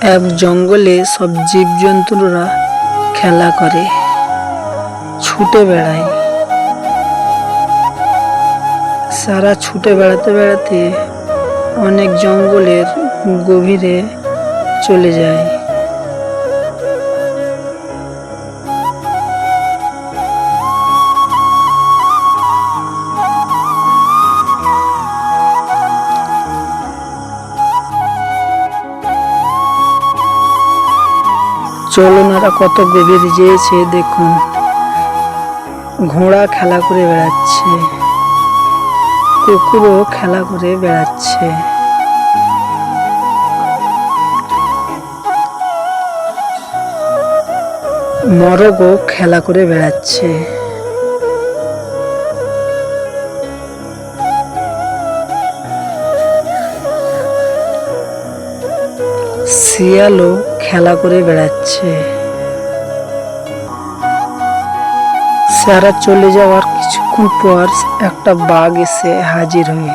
এক জঙ্গলে সব জীবজন্তুরা খেলা করে। ছুটে বেড়ায় সারা ছুটে বেড়াতে বেড়াতে অনেক জঙ্গলের গভীরে চলে যায়। চলনারা কত গভীর যেয়েছে, দেখুন। ঘোড়া খেলা করে বেড়াচ্ছে, কুকুরও খেলা করে বেড়াচ্ছে। মরগও খেলা করে বেড়াচ্ছে। শিয়ালও খেলা করে বেড়াচ্ছে। সারা চলে যাওয়ার কিছুক্ষণ পর একটা বাঘ এসে হাজির হয়ে